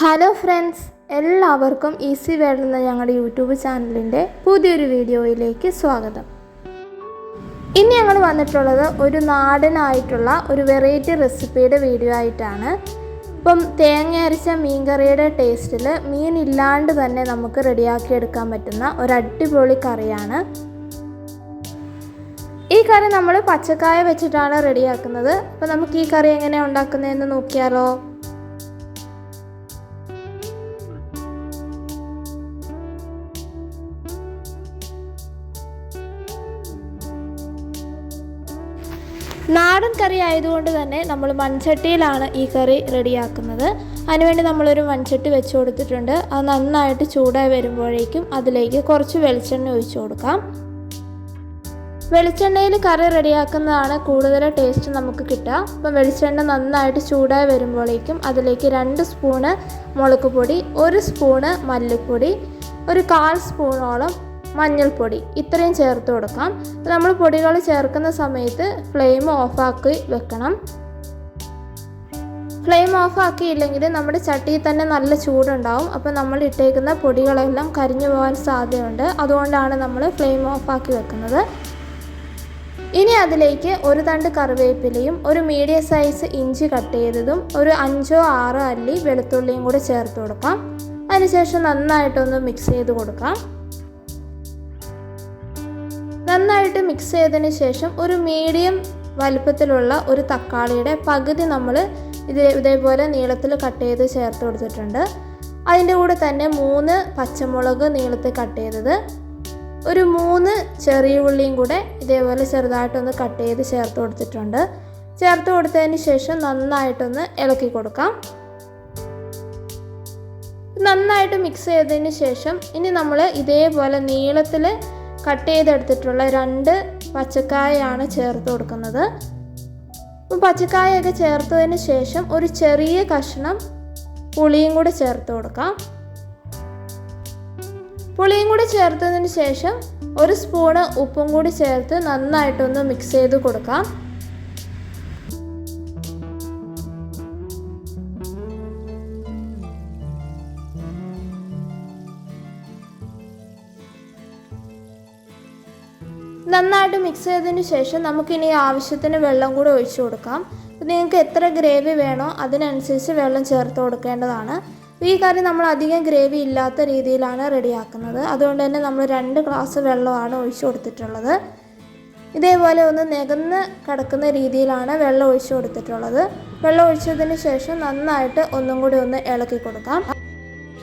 Hello friends എല്ലാവർക്കും easy world എന്ന ഞങ്ങളുടെ യൂട്യൂബ് ചാനലിന്റെ പുതിയൊരു വീഡിയോയിലേക്ക് സ്വാഗതം. ഇനി ഞങ്ങൾ വന്നിട്ടുള്ളത് ഒരു നാടനായിട്ടുള്ള ഒരു വെറൈറ്റി റെസിപ്പിയുടെ വീഡിയോ ആയിട്ടാണ്. ഇപ്പം തേങ്ങ അരച്ച മീൻകറിയുടെ ടേസ്റ്റിൽ മീൻ ഇല്ലാണ്ട് തന്നെ നമുക്ക് റെഡിയാക്കി എടുക്കാൻ പറ്റുന്ന ഒരു അടിപൊളി കറിയാണ്. ഈ കറി നമ്മൾ പച്ചക്കായ വെച്ചിട്ടാണ് റെഡിയാക്കുന്നത്. അപ്പോൾ നമുക്ക് ഈ കറി എങ്ങനെയാണ് ഉണ്ടാക്കുന്നതെന്ന് നോക്കിയാലോ? നാടൻ കറി ആയതുകൊണ്ട് തന്നെ നമ്മൾ മൺചട്ടിയിലാണ് ഈ കറി റെഡിയാക്കുന്നത്. അതിനുവേണ്ടി നമ്മളൊരു മൺചട്ടി വെച്ച് കൊടുത്തിട്ടുണ്ട്. അത് നന്നായിട്ട് ചൂടായി വരുമ്പോഴേക്കും അതിലേക്ക് കുറച്ച് വെളിച്ചെണ്ണ ഒഴിച്ചു കൊടുക്കാം. വെളിച്ചെണ്ണയിൽ കറി റെഡിയാക്കുന്നതാണ് കൂടുതൽ ടേസ്റ്റ് നമുക്ക് കിട്ടുക. അപ്പം വെളിച്ചെണ്ണ നന്നായിട്ട് ചൂടായി വരുമ്പോഴേക്കും അതിലേക്ക് രണ്ട് സ്പൂണ് മുളക് പൊടി ഒരു സ്പൂണ് മല്ലിപ്പൊടി ഒരു കാൽ സ്പൂണോളം മഞ്ഞൾപ്പൊടി ഇത്രയും ചേർത്ത് കൊടുക്കാം. നമ്മൾ പൊടികൾ ചേർക്കുന്ന സമയത്ത് ഫ്ലെയിം ഓഫാക്കി വെക്കണം. ഫ്ലെയിം ഓഫാക്കിയില്ലെങ്കിൽ നമ്മുടെ ചട്ടിയിൽ തന്നെ നല്ല ചൂടുണ്ടാവും. അപ്പോൾ നമ്മൾ ഇട്ടേക്കുന്ന പൊടികളെല്ലാം കരിഞ്ഞു പോകാൻ സാധ്യതയുണ്ട്. അതുകൊണ്ടാണ് നമ്മൾ ഫ്ലെയിം ഓഫാക്കി വെക്കുന്നത്. ഇനി അതിലേക്ക് ഒരു തണ്ട് കറിവേപ്പിലയും ഒരു മീഡിയം സൈസ് ഇഞ്ചി കട്ട് ചെയ്തതും ഒരു അഞ്ചോ ആറോ അല്ലി വെളുത്തുള്ളിയും കൂടി ചേർത്ത് കൊടുക്കാം. അതിനുശേഷം നന്നായിട്ടൊന്ന് മിക്സ് ചെയ്ത് കൊടുക്കാം. നന്നായിട്ട് മിക്സ് ചെയ്തതിന് ശേഷം ഒരു മീഡിയം വലുപ്പത്തിലുള്ള ഒരു തക്കാളിയുടെ പകുതി നമ്മൾ ഇത് ഇതേപോലെ നീളത്തിൽ കട്ട് ചെയ്ത് ചേർത്ത് കൊടുത്തിട്ടുണ്ട്. അതിന്റെ കൂടെ തന്നെ മൂന്ന് പച്ചമുളക് നീളത്തിൽ കട്ട് ചെയ്തത്. ഒരു മൂന്ന് ചെറിയ ഉള്ളിയും കൂടെ ഇതേപോലെ ചെറുതായിട്ടൊന്ന് കട്ട് ചെയ്ത് ചേർത്ത് കൊടുത്തിട്ടുണ്ട്. ചേർത്ത് കൊടുത്തതിന് ശേഷം നന്നായിട്ടൊന്ന് ഇളക്കി കൊടുക്കാം. നന്നായിട്ട് മിക്സ് ചെയ്തതിന് ശേഷം ഇനി നമ്മൾ ഇതേപോലെ നീളത്തിൽ കട്ട് ചെയ്തെടുത്തിട്ടുള്ള രണ്ട് പച്ചക്കായയാണ് ചേർത്ത് കൊടുക്കുന്നത്. പച്ചക്കായൊക്കെ ചേർത്തതിന് ശേഷം ഒരു ചെറിയ കഷ്ണം പുളിയും കൂടെ ചേർത്ത് കൊടുക്കാം. പുളിയും കൂടി ചേർത്തതിന് ശേഷം ഒരു സ്പൂണ് ഉപ്പും കൂടി ചേർത്ത് നന്നായിട്ടൊന്ന് മിക്സ് ചെയ്ത് കൊടുക്കാം. നന്നായിട്ട് മിക്സ് ചെയ്തതിന് ശേഷം നമുക്കിനി ആവശ്യത്തിന് വെള്ളം കൂടി ഒഴിച്ചു കൊടുക്കാം. നിങ്ങൾക്ക് എത്ര ഗ്രേവി വേണോ അതിനനുസരിച്ച് വെള്ളം ചേർത്ത് കൊടുക്കേണ്ടതാണ്. ഈ കറി നമ്മൾ അധികം ഗ്രേവി ഇല്ലാത്ത രീതിയിലാണ് റെഡിയാക്കുന്നത്. അതുകൊണ്ട് തന്നെ നമ്മൾ രണ്ട് ഗ്ലാസ് വെള്ളമാണ് ഒഴിച്ചു കൊടുത്തിട്ടുള്ളത്. ഇതേപോലെ ഒന്ന് നികന്ന് കിടക്കുന്ന രീതിയിലാണ് വെള്ളം ഒഴിച്ചു കൊടുത്തിട്ടുള്ളത്. വെള്ളം ഒഴിച്ചതിന് ശേഷം നന്നായിട്ട് ഒന്നും കൂടി ഒന്ന് ഇളക്കി കൊടുക്കാം.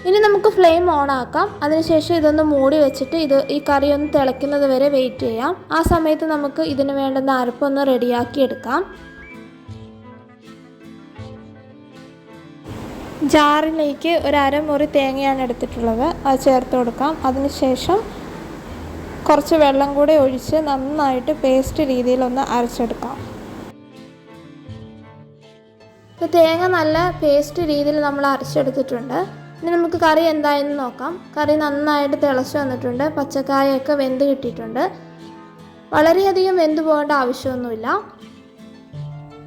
ഇനി നമുക്ക് ഫ്ലെയിം ഓൺ ആക്കാം. അതിനുശേഷം ഇതൊന്ന് മൂടി വെച്ചിട്ട് ഇത് ഈ കറി ഒന്ന് തിളയ്ക്കുന്നത് വരെ വെയിറ്റ് ചെയ്യാം. ആ സമയത്ത് നമുക്ക് ഇതിന് വേണ്ടുന്ന അരപ്പൊന്ന് റെഡിയാക്കി എടുക്കാം. ജാറിലേക്ക് ഒരു അരമുറി തേങ്ങയാണ് എടുത്തിട്ടുള്ളത്. അത് ചേർത്ത് കൊടുക്കാം. അതിനുശേഷം കുറച്ച് വെള്ളം കൂടെ ഒഴിച്ച് നന്നായിട്ട് പേസ്റ്റ് രീതിയിലൊന്ന് അരച്ചെടുക്കാം. ഇപ്പോൾ തേങ്ങ നല്ല പേസ്റ്റ് രീതിയിൽ നമ്മൾ അരച്ചെടുത്തിട്ടുണ്ട്. ഇനി നമുക്ക് കറി എന്തായെന്ന് നോക്കാം. കറി നന്നായിട്ട് തിളച്ച് വന്നിട്ടുണ്ട്. പച്ചക്കായൊക്കെ വെന്ത് കിട്ടിയിട്ടുണ്ട്. വളരെയധികം വെന്ത് പോകേണ്ട ആവശ്യമൊന്നുമില്ല.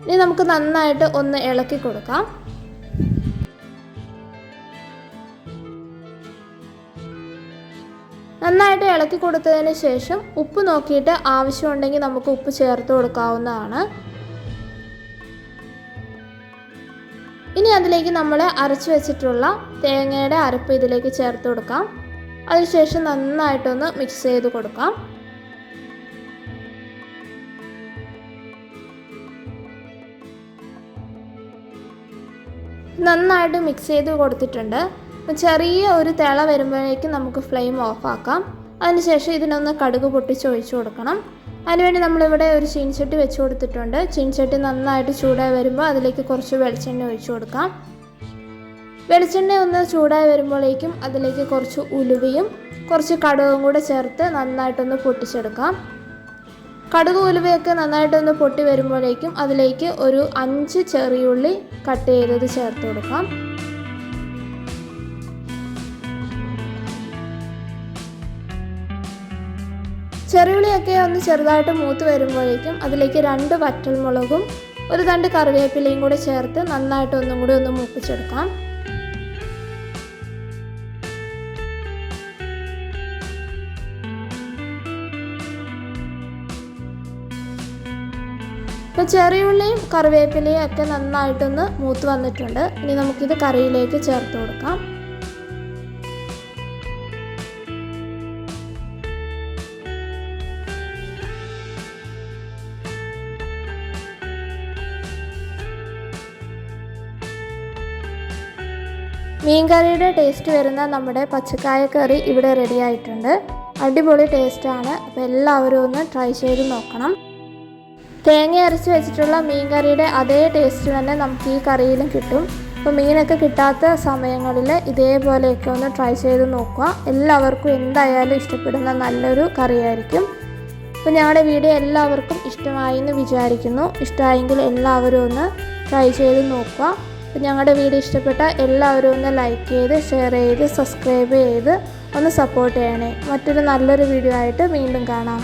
ഇനി നമുക്ക് നന്നായിട്ട് ഒന്ന് ഇളക്കി കൊടുക്കാം. നന്നായിട്ട് ഇളക്കി കൊടുത്തതിന് ശേഷം ഉപ്പ് നോക്കിയിട്ട് ആവശ്യമുണ്ടെങ്കിൽ നമുക്ക് ഉപ്പ് ചേർത്ത് കൊടുക്കാവുന്നതാണ്. ഇനി അതിലേക്ക് നമ്മൾ അരച്ചു വെച്ചിട്ടുള്ള തേങ്ങയുടെ അരപ്പ് ഇതിലേക്ക് ചേർത്ത് കൊടുക്കാം. അതിനുശേഷം നന്നായിട്ടൊന്ന് മിക്സ് ചെയ്ത് കൊടുക്കാം. നന്നായിട്ട് മിക്സ് ചെയ്ത് കൊടുത്തിട്ടുണ്ട്. ചെറിയ ഒരു തിള വരുമ്പോഴേക്കും നമുക്ക് ഫ്ലെയിം ഓഫാക്കാം അതിനുശേഷം ഇതിനൊന്ന് കടുക് പൊട്ടിച്ച് ഒഴിച്ചു കൊടുക്കണം. അതിനുവേണ്ടി നമ്മളിവിടെ ഒരു ചീൻചട്ടി വെച്ച് കൊടുത്തിട്ടുണ്ട്. ചീൻചട്ടി നന്നായിട്ട് ചൂടായി വരുമ്പോൾ അതിലേക്ക് കുറച്ച് വെളിച്ചെണ്ണ ഒഴിച്ചു കൊടുക്കാം. വെളിച്ചെണ്ണ ഒന്ന് ചൂടായി വരുമ്പോഴേക്കും അതിലേക്ക് കുറച്ച് ഉലുവയും കുറച്ച് കടുകും കൂടെ ചേർത്ത് നന്നായിട്ടൊന്ന് പൊട്ടിച്ചെടുക്കാം. കടുക് ഉലുവയൊക്കെ നന്നായിട്ടൊന്ന് പൊട്ടി വരുമ്പോഴേക്കും അതിലേക്ക് ഒരു അഞ്ച് ചെറിയുള്ളി കട്ട് ചെയ്തത് ചേർത്ത് കൊടുക്കാം. ചെറുള്ളിയൊക്കെ ഒന്ന് ചെറുതായിട്ട് മൂത്ത് വരുമ്പോഴേക്കും അതിലേക്ക് രണ്ട് വറ്റൽമുളകും ഒരു തണ്ട് കറിവേപ്പിലയും കൂടെ ചേർത്ത് നന്നായിട്ട് ഒന്നും കൂടി ഒന്ന് മൂപ്പിച്ചെടുക്കാം. ഇപ്പോൾ ചെറിയുള്ളിയും കറിവേപ്പിലയും ഒക്കെ നന്നായിട്ടൊന്ന് മൂത്ത് വന്നിട്ടുണ്ട്. ഇനി നമുക്കിത് കറിയിലേക്ക് ചേർത്ത് കൊടുക്കാം. മീൻകറിയുടെ ടേസ്റ്റ് വരുന്ന നമ്മുടെ പച്ചക്കായ കറി ഇവിടെ റെഡി ആയിട്ടുണ്ട്. അടിപൊളി ടേസ്റ്റാണ് അപ്പോൾ എല്ലാവരും ഒന്ന് ട്രൈ ചെയ്ത് നോക്കണം. തേങ്ങ അരച്ച് വെച്ചിട്ടുള്ള മീൻ കറിയുടെ അതേ ടേസ്റ്റ് തന്നെ നമുക്ക് ഈ കറിയിലും കിട്ടും. അപ്പോൾ മീനൊക്കെ കിട്ടാത്ത സമയങ്ങളിൽ ഇതേപോലെയൊക്കെ ഒന്ന് ട്രൈ ചെയ്ത് നോക്കുക. എല്ലാവർക്കും എന്തായാലും ഇഷ്ടപ്പെടുന്ന നല്ലൊരു കറിയായിരിക്കും. അപ്പോൾ ഞങ്ങളുടെ വീഡിയോ എല്ലാവർക്കും ഇഷ്ടമായി എന്ന് വിചാരിക്കുന്നു. ഇഷ്ടമായെങ്കിൽ എല്ലാവരും ഒന്ന് ട്രൈ ചെയ്ത് നോക്കുക. ഞങ്ങളുടെ വീഡിയോ ഇഷ്ടപ്പെട്ട എല്ലാവരും ഒന്ന് ലൈക്ക് ചെയ്ത് ഷെയർ ചെയ്ത് സബ്സ്ക്രൈബ് ചെയ്ത് ഒന്ന് സപ്പോർട്ട് ചെയ്യണേ. മറ്റൊരു നല്ലൊരു വീഡിയോ ആയിട്ട് വീണ്ടും കാണാം.